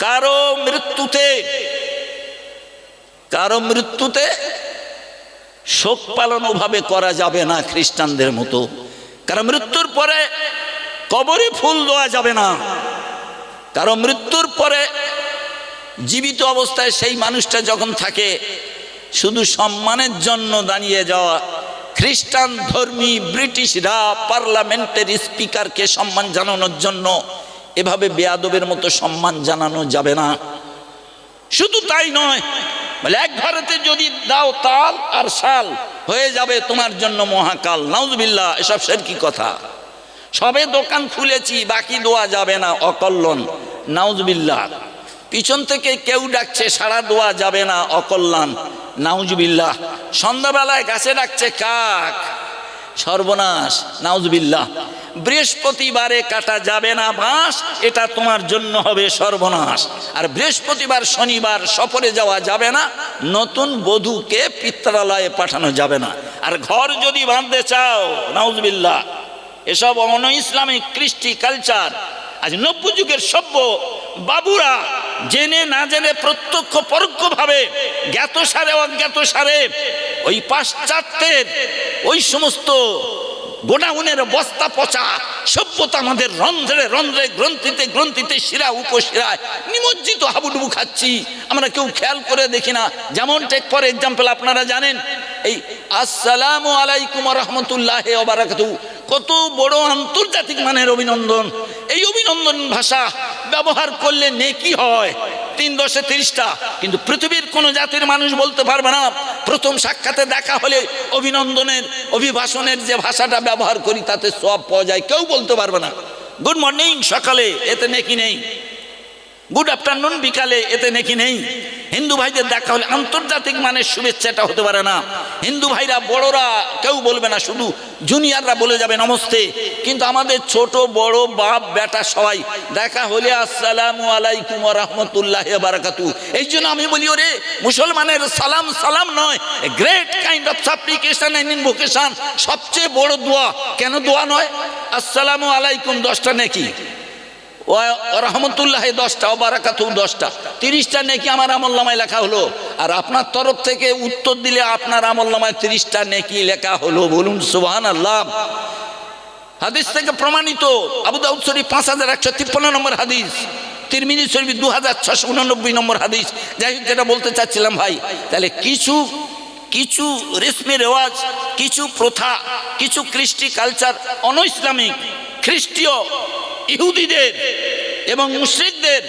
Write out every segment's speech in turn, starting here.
কারও মৃত্যুতে কারও মৃত্যুতে শোক পালন ওভাবে করা যাবে না খ্রিস্টানদের মতো। কারও মৃত্যুর পরে কবরে ফুল দেওয়া যাবে না। কারও মৃত্যুর পরে জীবিত অবস্থায় সেই মানুষটা যখন থাকে, শুধু সম্মানের জন্য দাঁড়িয়ে যাওয়া খ্রিস্টান ধর্মী ব্রিটিশরা পার্লামেন্টের স্পিকারকে সম্মান জানানোর জন্য এভাবে বেয়াদবের মতো সম্মান জানানো যাবে না। শুধু তাই নয়, বলে এক ঘরেতে যদি দাও তাল আর শাল, হয়ে যাবে তোমার জন্য মহাকাল। নাউজবিল্লা এসব সের কি কথা। সবে দোকান খুলেছি, বাকি দোয়া যাবে না অকল্যাণ নাউজবিল্লা পিছন থেকে কেউ ডাকছে, সারা দোয়া যাবে না অকল্যাণ নাউজবিল্লাহ, সন্ধ্যাবেলায় গাছে ডাকছে, কাক। সর্বনাশ, নাউজবিল্লাহ। বৃহস্পতিবারে কাটা যাবে না বাঁশ, এটা তোমার জন্য হবে সর্বনাশ। আর বৃহস্পতিবার, শনিবার সফরে যাওয়া যাবে না, নতুন বধূকে পিত্রালয়ে পাঠানো যাবে না। আর ঘর যদি বাঁধতে চাও, নাউজবিল্লাহ, এসব অন ইসলামিক কৃষ্টি কালচার, আজ নব্য যুগের সভ্য বাবুরা জেনে না জেনে প্রত্যক্ষ পরোক্ষভাবে জ্ঞাত সারে, অজ্ঞাত সারে, ওই পাশ্চাত্যের ওই সমস্ত গোডাউনের বস্তা পচা সভ্যতা আমাদের রন্ধ্রে রন্ধ্রে, গ্রন্থিতে গ্রন্থিতে শিরা, উপশিরায় নিমজ্জিত হাবুডুবু খাচ্ছি। আমরা কেউ খেয়াল করে দেখি না। যেমন টেক ফর এক্সাম্পল আপনারা জানেন এই আসসালামু আলাইকুম রহমতুল্লাহ কত বড় আন্তর্জাতিক মানের অভিনন্দন। এই অভিনন্দন ভাষা ব্যবহার করলে নেকি হয়। তিন দশে তিরিশটা। কিন্তু পৃথিবীর কোন জাতির মানুষ বলতে পারবে না। প্রথম সাক্ষাতে দেখা হলে অভিনন্দনের অভিভাষণের যে ভাষাটা ব্যবহার করি, তাতে সব পাওয়া যায়। কেউ বলতে পারবে না। গুড মর্নিং সকালে, এতে নেকি নেই। গুড আফটারনুন বিকালে এতে নাকি নেই? হিন্দু ভাইদের দেখা হলে আন্তর্জাতিক মানের শুভেচ্ছাটা হতে পারে না। হিন্দু ভাইরা, বড়রা কেউ বলবে না, শুধু জুনিয়ররা বলে যাবে নমস্তে। কিন্তু আমাদের ছোট, বড়, বাপ, বেটা সবাই দেখা হলে আসসালামু আলাইকুম রহমতুল্লাহ বারাকাতু। এই জন্য আমি বলি, ওরে, মুসলমানের সালাম সালাম নয়। Great kind of supplication and invocation সবচেয়ে বড় দোয়া। কেন দোয়া নয়? আসসালামু আলাইকুম দশটা নাকি? ও রহমতুল্লাহ দশটা, ও বারাকাতু দশটা। তিরিশটা নেকি আমার আমল্লামায় লেখা হলো। আর আপনার তরফ থেকে উত্তর দিলে আপনার আমল্লামায় তিরিশটা নেকি লেখা হলো। বলুন সুবাহান আল্লাহ হাদিস থেকে প্রমাণিত, আবু দাউদ শরীফ পাঁচ হাজার একশো তিপ্পান্ন নম্বর হাদিস, তিরমিজি শরীফ দু হাজার ছশো উননব্বই নম্বর হাদিস। যাই হোক, যেটা বলতে চাচ্ছিলাম ভাই, তাহলে কিছু কিছু রেশমি রেওয়াজ, কিছু প্রথা, কিছু কৃষ্টি কালচার অন ইসলামিক খ্রিস্টীয় ইহুদিদের এবং মুসলিকদের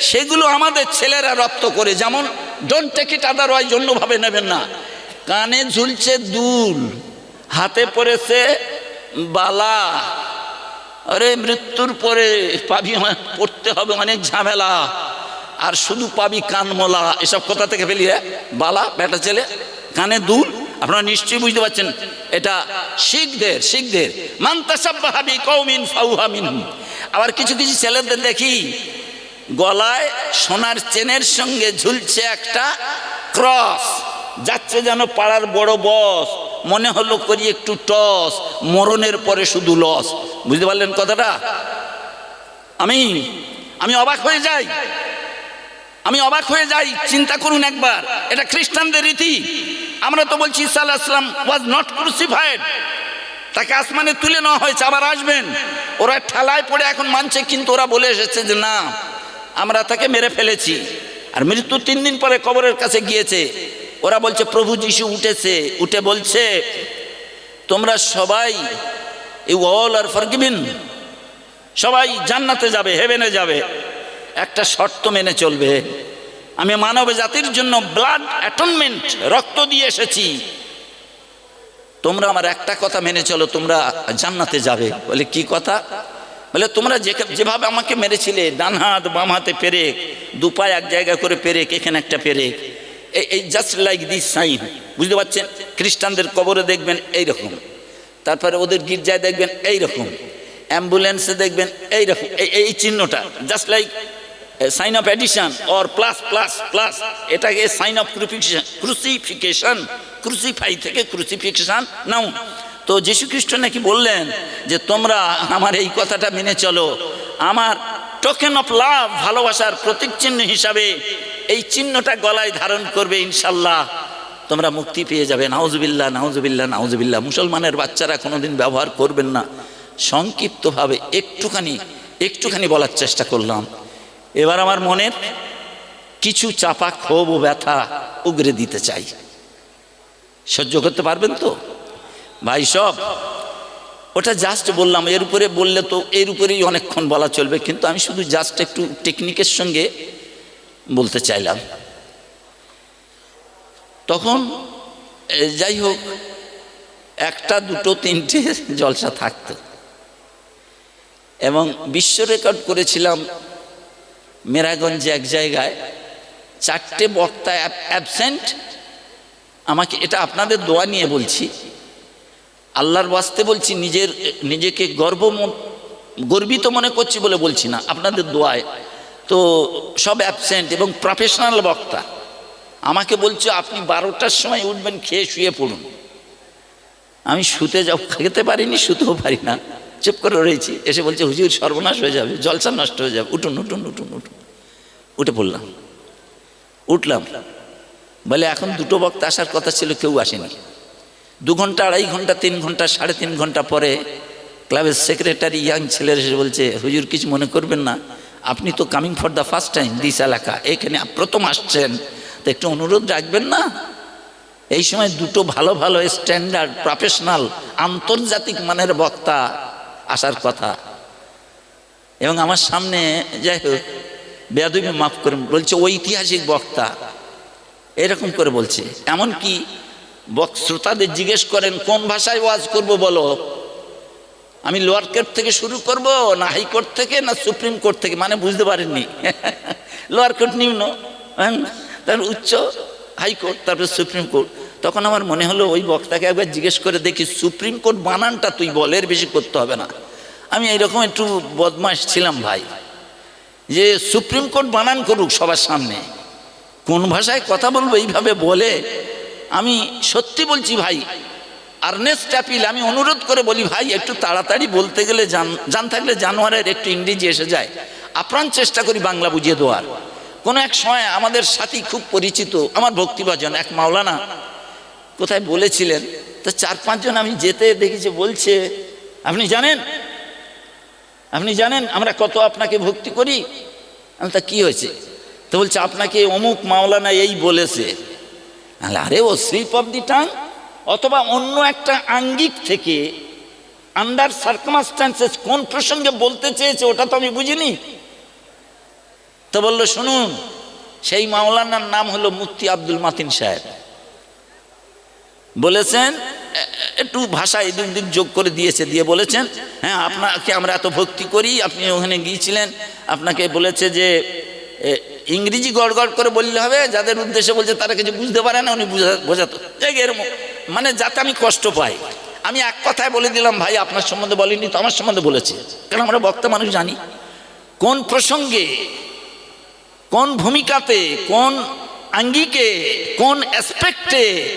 সেগুলো আমাদের ছেলেরা রপ্ত করে। যেমন ডোন্ট টেক ইট আদারওয়াইজ অন্যভাবে নেবেন না। কানে ঝুলছে দুল, হাতে পড়েছে বালা। আরে, মৃত্যুর পরে পাবি পড়তে হবে অনেক ঝামেলা। আর শুধু পাবি কানমলা। এসব কথা থেকে ফেলি? বালা বেটা ছেলে, কানে দুল আপনারা নিশ্চয়ই বুঝতে পারছেন, এটা শিখদের শিখদের। মান্তাসাব্বাহাবি কৌমিন ফাউহামিন আবার কিছু কিছু ছেলেদের দেখি, গলায় সোনার চেনের সঙ্গে ঝুলছে একটা ক্রস। যাচ্ছে যেন পাড়ার বড় বস, মনে হলো করি একটু টস, মরণের পরে শুধু লস। বুঝতে পারলেন কথাটা? আমি আমি অবাক হয়ে যাই। আমি অবাক হয়ে যাই, চিন্তা করুন একবার, এটা খ্রিস্টানদের রীতি। আমরা তো বলছি ইসা আলাহিসাম ওয়াজ নট ক্রুসিফাইড তাকে আসমানে তুলে নেওয়া হয়েছে, আবার আসবেন। ওরা ঠেলায় পড়ে এখন মানছে, কিন্তু ওরা বলে এসেছে যে না, আমরা তাকে মেরে ফেলেছি। আর মৃত্যু তিন দিন পরে কবরের কাছে গিয়েছে। ওরা বলছে, প্রভু যিশু উঠেছে। উঠে বলছে, তোমরা সবাই এই অল আর ফরগিভিন সবাই জান্নাতে যাবে হেভেনে যাবে। একটা শর্ত মেনে চলবে। আমি মানব জাতির জন্য ব্লাড অ্যাটনমেন্ট রক্ত দিয়ে এসেছি। তোমরা আমার একটা কথা মেনে চলো, তোমরা জান্নাতে যাবে। বলে, কি কথা? বলে, তোমরা যে যেভাবে আমাকে মেরেছিলে, ডান হাত, বাম হাতে পেরেক, দু পায়ে এক জায়গা করে পেরেক, এখানে একটা পেরেক। এই- জাস্ট লাইক দিস সাইন বুঝতে পারছেন? খ্রিস্টানদের কবরে দেখবেন এই রকম তারপরে ওদের গির্জায় দেখবেন এই রকম অ্যাম্বুলেন্সে দেখবেন এই রকম এই চিহ্নটা just like sign of addition or plus plus plus এটাকে sign of crucification crucification crucify থেকে ক্রুসিফিকেশন নাও। তো যীশু খ্রিস্ট নাকি বললেন যে, তোমরা আমার এই কথাটা মেনে চলো। আমার টোকেন অফ লাভ ভালোবাসার প্রতীক চিহ্ন হিসাবে এই চিহ্নটা গলায় ধারণ করবে ইনশাল্লাহ। তোমরা মুক্তি পেয়ে যাবে। নাউজবিল্লা নাউজবিল্লা নাউজবিল্লা মুসলমানের বাচ্চারা কোনোদিন ব্যবহার করবেন না। সংক্ষিপ্তভাবে একটুখানি একটুখানি বলার চেষ্টা করলাম। এবার আমার মনের কিছু চাপা ক্ষোভ ও ব্যথা উগরে দিতে চাই। সহ্য করতে পারবেন তো? ভাই সব, ওটা জাস্ট বললাম, এর উপরে বললে তো এর উপরেই অনেকক্ষণ বলা চলবে, কিন্তু আমি শুধু জাস্ট একটু টেকনিকের সঙ্গে বলতে চাইলাম। তখন যাই হোক, একটা, দুটো, তিনটে জলসা থাকতো। এবং বিশ্ব রেকর্ড করেছিলাম মেরাগঞ্জে এক জায়গায় চারটে বক্তা অ্যাবসেন্ট। আমাকে এটা আপনাদের দোয়া নিয়ে বলছি। আল্লাহর বাস্তে বলছি, নিজের, নিজেকে গর্ব গর্বিত মনে করছি বলে বলছি না, আপনাদের দোয়ায়। তো সব অ্যাবসেন্ট এবং প্রফেশনাল বক্তা। আমাকে বলছে, আপনি বারোটার সময় উঠবেন, খেয়ে শুয়ে পড়ুন। আমি শুতে যাও, খেতে পারিনি, শুতেও পারি না। চুপ করে রয়েছি। এসে বলছে, হুজুর, সর্বনাশ হয়ে যাবে, জলসা নষ্ট হয়ে যাবে। উঠুন উঠুন উঠুন উঠুন। উঠে পড়লাম। উঠলাম। বলে, এখন দুটো বক্তা আসার কথা ছিল, কেউ আসেনি। দু ঘণ্টা, আড়াই ঘণ্টা, তিন ঘণ্টা, সাড়ে তিন ঘণ্টা পরে ক্লাবের সেক্রেটারি ইয়াং ছেলের এসে বলছে, হুজুর, কিছু মনে করবেন না। আপনি তো coming for the first time this এলাকা। এখানে প্রথম আসছেন। তো একটু অনুরোধ রাখবেন না? এই সময় দুটো ভালো ভালো স্ট্যান্ডার্ড প্রফেশনাল আন্তর্জাতিক মানের বক্তা আসার কথা। এবং আমার সামনে যাই হোক বেয়াদবি মাফ করুন বলছে ঐতিহাসিক বক্তা। এরকম করে বলছে। এমনকি বক শ্রোতাদের জিজ্ঞেস করেন কোন ভাষায় ওয়াজ করব বলো? আমি লোয়ার কোর্ট থেকে শুরু করব না হাইকোর্ট থেকে না সুপ্রিম কোর্ট থেকে মানে বুঝতে পারেননি লোয়ার কোর্ট নিম্ন হ্যাঁ, তারপর উচ্চ হাইকোর্ট তারপর সুপ্রিম কোর্ট। তখন আমার মনে হলো ওই বক্তাকে একবার জিজ্ঞেস করে দেখি, সুপ্রিম কোর্ট বানানটা তুই বল, এর বেশি করতে হবে না। আমি এইরকম একটু বদমাস ছিলাম ভাই, যে সুপ্রিম কোর্ট বানান করুক সবার সামনে। কোন ভাষায় কথা বলব এইভাবে বলে আমি সত্যি বলছি ভাই, আর্নেস্ট অ্যাপিল, আমি অনুরোধ করে বলি ভাই, একটু তাড়াতাড়ি বলতে গেলে জান জান থাকলে জানোয়ারের একটু ইংরেজি এসে যায়। আপ্রাণ চেষ্টা করি বাংলা বুঝিয়ে দেওয়ার। কোনো এক সময় আমাদের সাথী খুব পরিচিত, আমার ভক্তিভাজন, এক মাওলানা কোথায় বলেছিলেন? তো চার পাঁচজন আমি যেতে দেখেছি, বলছে, আপনি জানেন? আপনি জানেন আমরা কত আপনাকে ভক্তি করি? আমি, তা কি হয়েছে? তো বলছে, আপনাকে অমুক মাওলানা এই বলেছে। আরে ও স্লিপ অফ দি টাং, অথবা অন্য একটা আঙ্গিক থেকে আন্ডার সার্কমাস্টান্সেস কোন প্রসঙ্গে বলতে চেয়েছে, ওটা তো আমি বুঝিনি। তো বলল, শুনুন, সেই মাওলানার নাম হলো মুফতি আব্দুল মাতিন সাহেব। বলেছেন একটু ভাষা এদিক দিক যোগ করে দিয়েছে, দিয়ে বলেছেন হ্যাঁ আপনাকে আমরা এত ভক্তি করি, আপনি ওখানে গিয়েছিলেন, আপনাকে বলেছে যে ইংরেজি গড়গড় করে বললে হবে, যাদের উদ্দেশ্যে বলছে তারা কিছু বুঝতে পারে না, উনি বুঝা- বোঝাতো। এরকম মানে যাতে আমি কষ্ট পাই। আমি এক কথায় বলে দিলাম, ভাই, আপনার সম্বন্ধে বলিনি, তো আমার সম্বন্ধে বলেছে। কারণ আমরা বক্তা মানুষ জানি। কোন প্রসঙ্গে, কোন ভূমিকাতে, কোন আঙ্গিকে, কোন অ্যাসপেক্টে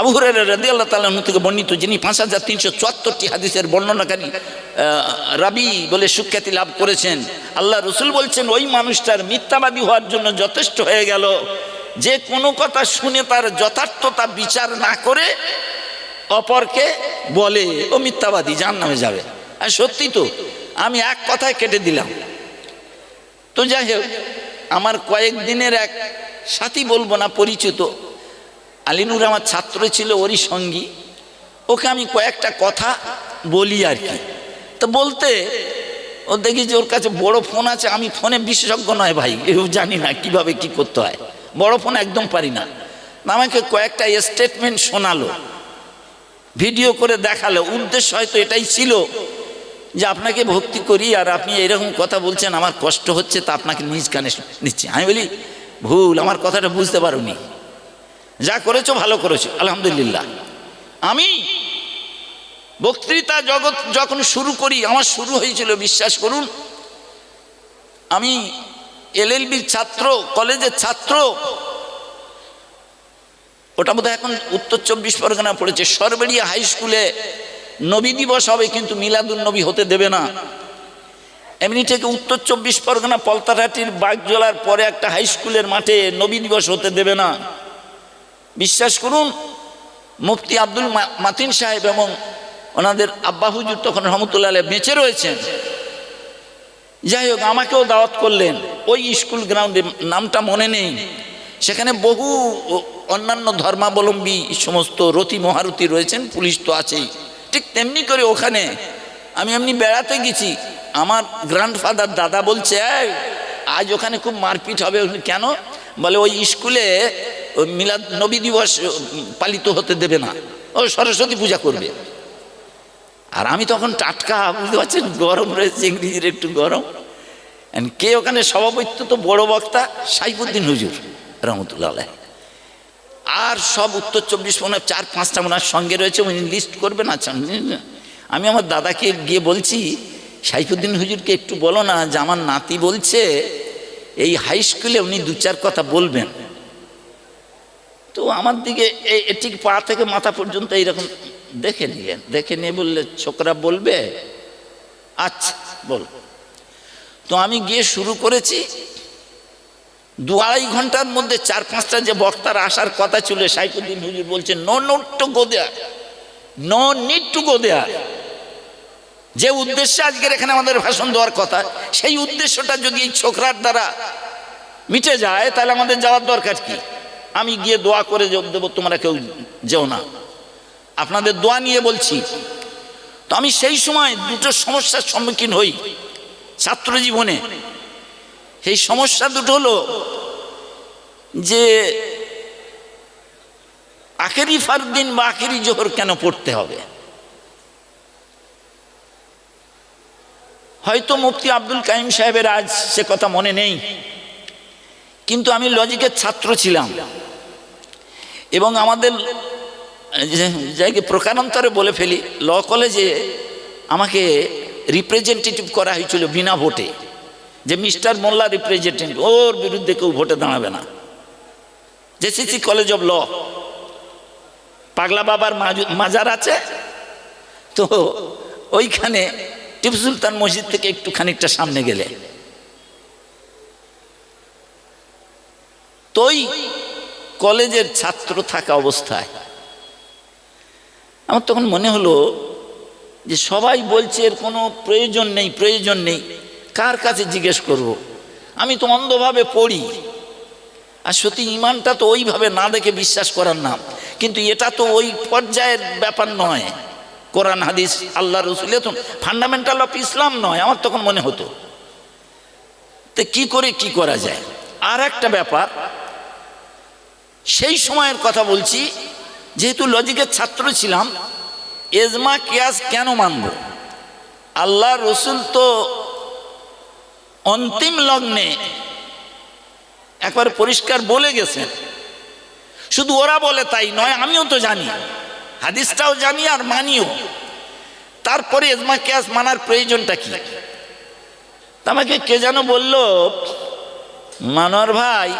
আবু হুরায়রা রাদিয়াল্লাহু তাআলা আনহু থেকে বর্ণিত, যিনি পাঁচ হাজার তিনশো চুয়াত্তরটি হাদিসের বর্ণনাকারী রাবি বলে সুখ্যাতি লাভ করেছেন, আল্লাহ রসুল বলছেন, ওই মানুষটার মিথ্যাবাদী হওয়ার জন্য যথেষ্ট হয়ে গেল। যে কোনো কথা শুনে তার যথার্থতা বিচার না করে অপরকে বলে, ও মিথ্যাবাদী যার নামে যাবে। আর সত্যি তো, আমি এক কথায় কেটে দিলাম। তো যাই হোক, আমার কয়েকদিনের এক সাথী বলব না, পরিচিত আলিনুর আমার ছাত্র ছিল, ওরই সঙ্গী। ওকে আমি কয়েকটা কথা বলি আর কি। তো বলতে, ও দেখি যে ওর কাছে বড় ফোন আছে, আমি ফোনে বিশেষজ্ঞ নয় ভাই, এও জানি না কীভাবে কি করতে হয়। বড় ফোন একদম পারি না। আমাকে কয়েকটা স্টেটমেন্ট শোনালো ভিডিও করে দেখাল। উদ্দেশ্য হয়তো এটাই ছিল যে আপনাকে ভক্তি করি আর আপনি এরকম কথা বলছেন, আমার কষ্ট হচ্ছে, তা আপনাকে নিজ কানে নিচ্ছি আমি বলি, ভুল, আমার কথাটা বুঝতে পারোনি। যা করেছ ভালো করেছ, আলহামদুলিল্লাহ। আমি বক্তৃতা জগৎ যখন শুরু করি, আমার শুরু হয়েছিল, বিশ্বাস করুন, আমি এলএলবির ছাত্র, কলেজের ছাত্র, ওটা বোধহয় এখন উত্তর চব্বিশ পরগনা পড়েছে সরবেরিয়া হাই স্কুলে নবী দিবস হবে, কিন্তু মিলাদুল নবী হতে দেবে না। এমনি থেকে উত্তর চব্বিশ পরগনা পলতারহাটির বাগজলার পরে একটা হাই স্কুলের মাঠে নবী দিবস হতে দেবে না। বিশ্বাস করুন, মুফতি আব্দুল মাতিন সাহেব এবং ওনাদের আব্বা হুজুর তখন রহমতুল্লাহ বেঁচে রয়েছেন। যাই হোক, আমাকেও দাওয়াত করলেন। ওই স্কুল গ্রাউন্ডে নামটা মনে নেই। সেখানে বহু অন্যান্য ধর্মাবলম্বী সমস্ত রতি মহারতি রয়েছেন, পুলিশ তো আছেই। ঠিক তেমনি করে ওখানে আমি এমনি বেড়াতে গেছি। আমার গ্র্যান্ডফাদার দাদা বলছে আজ ওখানে খুব মারপিট হবে। কেন? বলে, ওই স্কুলে মিলাদ নবী দিবস পালিত হতে দেবে না। ও সরস্বতী পূজা করবে। আর আমি তখন টাটকা, বুঝতে পারছেন? গরম রয়েছে, ইংরেজির একটু গরম। কে ওখানে সভাপত্য তো বড় বক্তা সাইফুদ্দিন হুজুর, রহমতুল্লাহ। আর সব উত্তর চব্বিশ পরগনার চার পাঁচটা ওনার সঙ্গে রয়েছে, উনি লিস্ট করবেন আচ্ছা উনি- আমি আমার দাদাকে গিয়ে বলছি, সাইফুদ্দিন হুজুরকে একটু বলো না, যে আমার নাতি বলছে, এই হাই স্কুলে উনি দু চার কথা বলবেন। তো আমার দিকে এই ঠিক পা থেকে মাথা পর্যন্ত এইরকম দেখে নিলেন দেখে নিয়ে বললে, ছোকরা বলবে? আচ্ছা বল। তো আমি গিয়ে শুরু করেছি। দু আড়াই ঘণ্টার মধ্যে চার পাঁচটা যে বক্তার আসার কথা ছিল, সাইফুদ্দিন হুজুর বলছে no note to go there no need to go there যে উদ্দেশ্যে আজকের এখানে আমাদের ভাষণ দেওয়ার কথা, সেই উদ্দেশ্যটা যদি এই ছোকরার দ্বারা মিটে যায়, তাহলে আমাদের যাওয়ার দরকার কি? আমি গিয়ে দোয়া করে যোগ দেবো, তোমরা কেউ যেও না। আপনাদের দোয়া নিয়ে বলছি। তো আমি সেই সময় দুটো সমস্যার সম্মুখীন হই ছাত্র জীবনে। সেই সমস্যা দুটো হলো যে আখেরি ফারদিন বা আখেরি জোহর কেন পড়তে হবে? হয়তো মুফতি আব্দুল কাইম সাহেবের আজ সে কথা মনে নেই, কিন্তু আমি লজিকের ছাত্র ছিলাম। এবং আমাদের জায়গায় প্রকারান্তরে বলে ফেলি, ল কলেজে আমাকে রিপ্রেজেন্টেটিভ করা হয়েছিল বিনা ভোটে। যে মিস্টার মোল্লা রিপ্রেজেন্টেটিভ ওর বিরুদ্ধে কেউ ভোটে দাঁড়াবে না। জেসিসি কলেজ অফ ল, পাগলা বাবার মাজার আছে। তো ওইখানে টিপু সুলতান মসজিদ থেকে একটু খানিকটা সামনে গেলে। তোই কলেজের ছাত্র থাকা অবস্থায়। আমার তখন মনে হলো যে সবাই বলছে এর কোনো প্রয়োজন নেই প্রয়োজন নেই। কার কাছে জিজ্ঞেস করব। আমি তো অন্ধভাবে পড়ি। আর সত্যি ইমানটা তো ওইভাবে না দেখে বিশ্বাস করার নাম। কিন্তু এটা তো ওই পর্যায়ের ব্যাপার নয়। কোরআন, হাদিস আল্লাহ রসুল তো ফান্ডামেন্টাল অফ ইসলাম নয়, আমার তখন মনে হতো। তো কি করে কি করা যায়? আর একটা ব্যাপার সেই সময়ের কথা বলছি, যেহেতু লজিকের ছাত্র ছিলাম, এজমা কিয়াস কেন মানব? আল্লাহ রসুল তো অন্তিম লগ্নে একবার পরিষ্কার বলে গেছেন। শুধু ওরা বলে তাই নয়, আমিও তো জানি। হাদিসটাও জানি আর মানিও। তারপরে এজমা কিয়াস মানার প্রয়োজনটা কি? আমাকে কে যেন বলল, মানোয়ার ভাই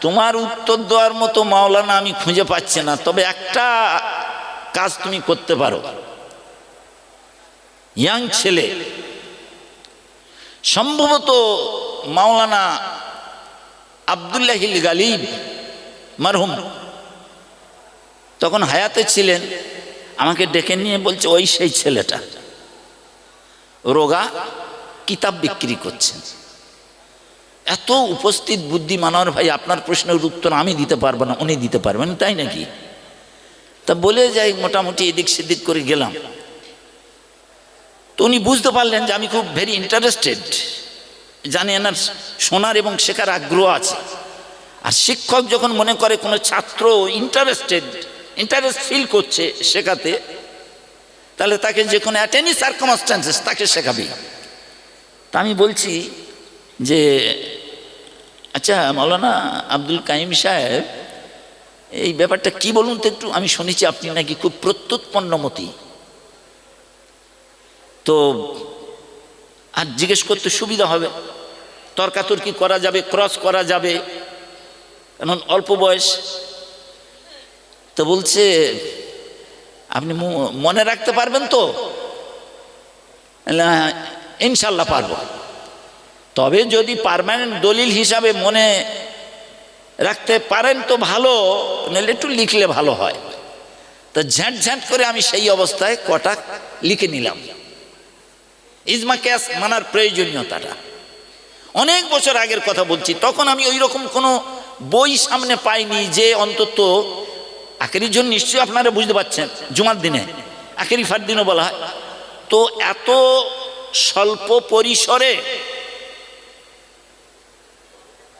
তোমার উত্তর দেওয়ার মতো মাওলানা আমি খুঁজে পাচ্ছি না। তবে একটা কাজ তুমি করতে পারো। ইয়াং ছেলে, সম্ভবত মাওলানা আবদুল্লাহিল গালিব, মারহুম, তখন হায়াতে ছিলেন, আমাকে ডেকে নিয়ে বলছে, ওই সেই ছেলেটা, রোগা কিতাব বিক্রি করছেন এত উপস্থিত বুদ্ধি মানর ভাই আপনার প্রশ্নের উত্তর আমি দিতে পারব না, উনি দিতে পারবেন, তাই নাকি? তা বলে যাই, মোটামুটি এদিক সেদিক করে গেলাম। তো উনি বুঝতে পারলেন যে আমি খুব ভেরি ইন্টারেস্টেড জানি এনার শোনার এবং শেখার আগ্রহ আছে। আর শিক্ষক যখন মনে করে কোনো ছাত্র ইন্টারেস্টেড ইন্টারেস্ট ফিল করছে শেখাতে, তাহলে তাকে যে কোনো অ্যাট এনি তাকে শেখাবে। তা আমি বলছি যে আচ্ছা মৌলানা আব্দুল কাইম সাহেব এই ব্যাপারটা কি বলুন তো একটু? আমি শুনেছি আপনি নাকি খুব প্রত্যুৎপন্নমতি তো আর জিজ্ঞেস করতে সুবিধা হবে। তর্কাতর্কি করা যাবে ক্রস করা যাবে। কারণ অল্প বয়স। তো বলছে আপনি মনে রাখতে পারবেন তো? "হ্যাঁ, ইনশাল্লাহ পারব। তবে যদি পারমানেন্ট দলিল হিসাবে মনে রাখতে পারেন তো ভালো, নাহলে একটু লিখলে ভালো হয়। তো ঝ্যাঁট ঝ্যাঁট করে আমি সেই অবস্থায় কটা লিখে নিলাম। ইজমা ক্যাস মানার প্রয়োজনীয়তাটা। অনেক বছর আগের কথা বলছি, তখন আমি ওই রকম কোনো বই সামনে পাইনি যে অন্তত আখেরির জন্য নিশ্চয়ই আপনারা বুঝতে পারছেন, জুমার দিনে, আখেরি ফার দিনও বলা হয়। তো এত স্বল্প পরিসরে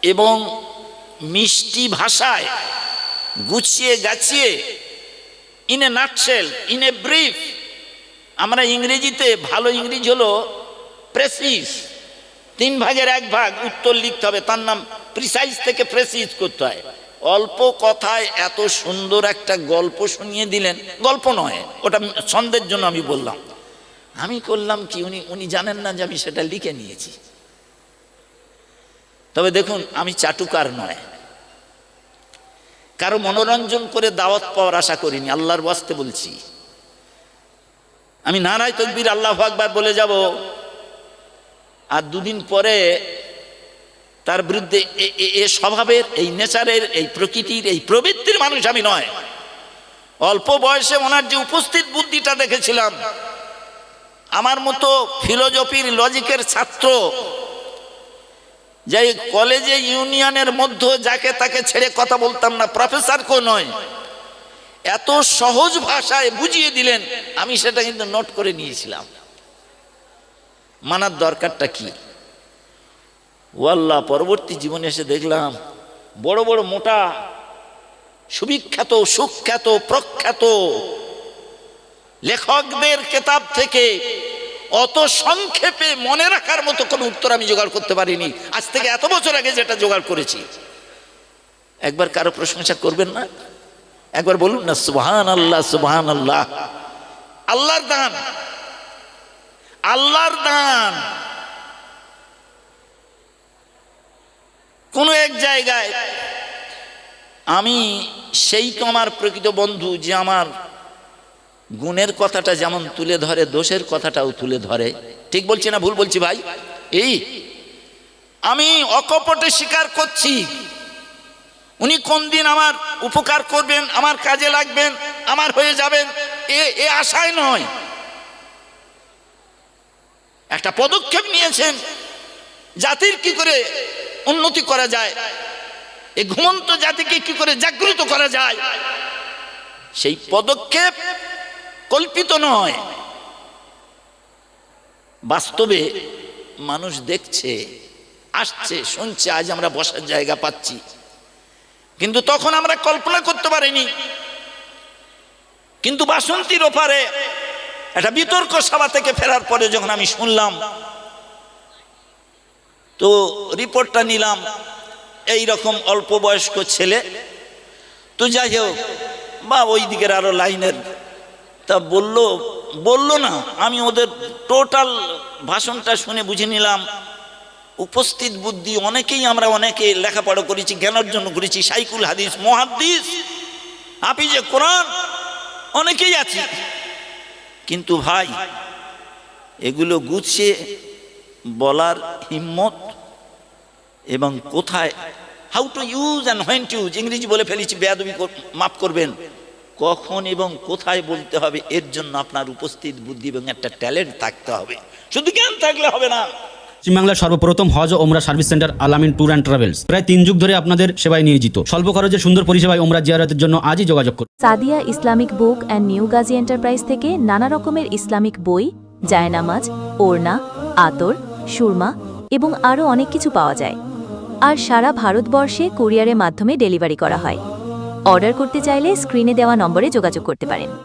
এবং মিষ্টি ভাষায় গুছিয়ে গাছিয়ে in a nutshell in a brief আমরা ইংরেজিতে, ভালো ইংরেজি হলো প্রেসিস তিন ভাগের এক ভাগ উত্তর লিখতে হবে, তার নাম প্রিসাইজ থেকে প্রেসিজ করতে হয়। অল্প কথায় এত সুন্দর একটা গল্প শুনিয়ে দিলেন, গল্প নয়, ওটা ছন্দের জন্য আমি বললাম। আমি করলাম কি, উনি উনি জানেন না যে আমি সেটা লিখে নিয়েছি। তবে দেখুন, আমি চাটুকার নয়। কারও মনোরঞ্জন করে দাওয়াত পাওয়ার আশা করিনি, আল্লাহর বাস্তে বলছি। আমি নারায় তকবির আল্লাহ আকবার বলে যাব। আর দুদিন পরে তার বিরুদ্ধে এ- স্বভাবের, এই নেচারের, এই প্রকৃতির, এই প্রবৃত্তির মানুষ আমি নয়। অল্প বয়সে ওনার যে উপস্থিত বুদ্ধিটা দেখেছিলাম, আমার মতো ফিলোজফির লজিকের ছাত্র যে কলেজে ইউনিয়নের মধ্যে যাকে তাকে ছেড়ে কথা বলতাম না প্রফেসরকেও নয়। এত সহজ ভাষায় বুঝিয়ে দিলেন, আমি সেটা কিন্তু নোট করে নিয়েছিলাম। মানার দরকারটা কি? ওয়াল্লাহ, পরবর্তী জীবনে এসে দেখলাম, বড় বড় মোটা, সুবিখ্যাত, সুখ্যাত, প্রখ্যাত লেখকদের কেতাব থেকে অত সংক্ষেপে মনে রাখার মতো কোনো উত্তর আমি জোগাড় করতে পারিনি। আজ থেকে এত বছর আগে যেটা জোগাড় করেছি। একবার কারও প্রশংসা করবেন না? একবার বলুন না সুবহান আল্লাহ সুবহান আল্লাহ আল্লাহর দান। আল্লাহর দান। কোনো এক জায়গায় আমি সেই তো আমার প্রকৃত বন্ধু যে আমার গুণের কথাটা যেমন তুলে ধরে, দোষের কথাটাও তুলে ধরে। ঠিক বলছি না ভুল বলছি ভাই? এই, আমি অকপটে স্বীকার করছি। উনি কোন দিন আমার উপকার করবেন, আমার কাজে লাগবেন, আমার হয়ে যাবেন, এ এ আশায় নয়। একটা পদক্ষেপ নিয়েছেন, জাতির কি করে উন্নতি করা যায় এই ঘুমন্ত জাতিকে কি করে জাগ্রত করা যায়, সেই পদক্ষেপ কল্পিত নয়। বাস্তবে মানুষ দেখছে, আসছে, শুনছে, আজ আমরা বসার জায়গা পাচ্ছি। কিন্তু তখন আমরা কল্পনা করতে পারিনি। কিন্তু বাসন্তীর ওপারে একটা বিতর্ক সভা থেকে ফেরার পরে যখন আমি শুনলাম, তো রিপোর্টটা নিলাম, এই রকম অল্প বয়স্ক ছেলে। তো যাই হোক, বা ওই দিকের আরও লাইনের তা বলল বলল না, আমি ওদের টোটাল ভাষণটা শুনে বুঝে নিলাম। উপস্থিত বুদ্ধি অনেকেই আমরা অনেকে লেখাপড়া করেছি, জ্ঞান অর্জন করেছি, সাইকুল হাদিস, মহাদিস হাফিজে কোরআন, অনেকেই আছি। কিন্তু ভাই, এগুলো গুছিয়ে বলার হিম্মত এবং কোথায়? How to use and when to use ইংরেজি বলে ফেলেছি, বেয়াদবি মাফ করবেন। কখন এবং কোথায় বলতে হবে এর জন্য আপনার উপস্থিত বুদ্ধি এবং একটা ট্যালেন্ট থাকতে হবে। শুধু জ্ঞান থাকলে হবে না। পশ্চিমবাংলার সর্বপ্রথম হজ ওমরা service centre Alamin tour and travels. প্রায় তিন যুগ ধরে আপনাদের সেবায় নিয়োজিত। স্বল্প খরচে সুন্দর পরিষেবায় ওমরা জিয়ারতের জন্য আজই যোগাযোগ করুন। Sadia Islamic book and new Gazi enterprise থেকে নানা রকমের ইসলামিক বই জায়নামাজ ওড়না আতর সুরমা এবং আরও অনেক কিছু পাওয়া যায়। আর সারা ভারতবর্ষে কুরিয়ারের মাধ্যমে ডেলিভারি করা হয়। অর্ডার করতে চাইলে স্ক্রিনে দেওয়া নম্বরে যোগাযোগ করতে পারেন।